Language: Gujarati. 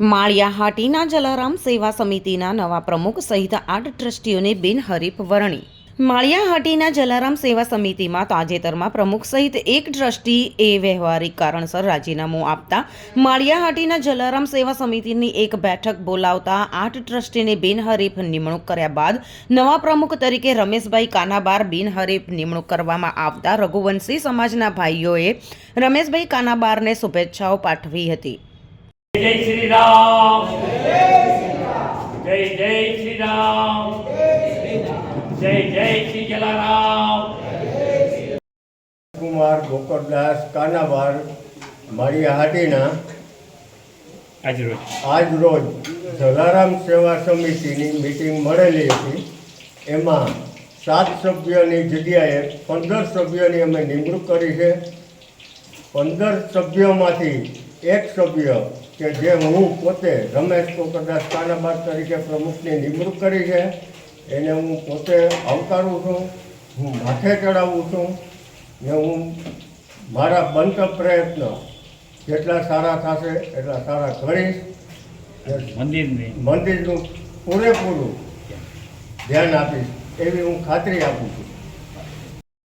માળિયા હાટીના જલારામ સેવા સમિતિના નવા પ્રમુખ સહિત આઠ ટ્રસ્ટીઓને બિનહરીફ વરણી. માળિયા હાટીના જલારામ સેવા સમિતિમાં તાજેતરમાં પ્રમુખ સહિત એક ટ્રસ્ટી એ વ્યવહારિક કારણસર રાજીનામું આપતા માળિયા હાટીના જલારામ સેવા સમિતિની એક બેઠક બોલાવતા આઠ ટ્રસ્ટીને બિનહરીફ નિમણૂક કર્યા બાદ નવા પ્રમુખ તરીકે રમેશભાઈ કાનાબાર બિનહરીફ નિમણૂક કરવામાં આવતા રઘુવંશી સમાજના ભાઈઓએ રમેશભાઈ કાનાબારને શુભેચ્છાઓ પાઠવી હતી. જય શ્રી રામ. જય જય શ્રી રામ. જય જય શ્રી જલારામ. કુમાર ગોકળદાસ કાનાવાર મારી હાટીના આજ રોજ. આજ જલારામ સેવા સમિતિની મિટિંગ મળેલી હતી. એમાં સાત સભ્યોની જગ્યાએ પંદર સભ્યોની અમે નિમણૂક કરી છે. પંદર સભ્યોમાંથી એક સભ્ય કે જે હું પોતે રમેશ પોકરદાસ કાનાબાદ તરીકે પ્રમુખની નિમણૂક કરી છે એને હું પોતે આવકારું છું હું માથે ચડાવું છું ને હું મારા બનતા પ્રયત્ન જેટલા સારા થશે એટલા સારા કરીશ. મંદિરની. મંદિરનું પૂરેપૂરું ધ્યાન આપીશ એવી હું ખાતરી આપું છું.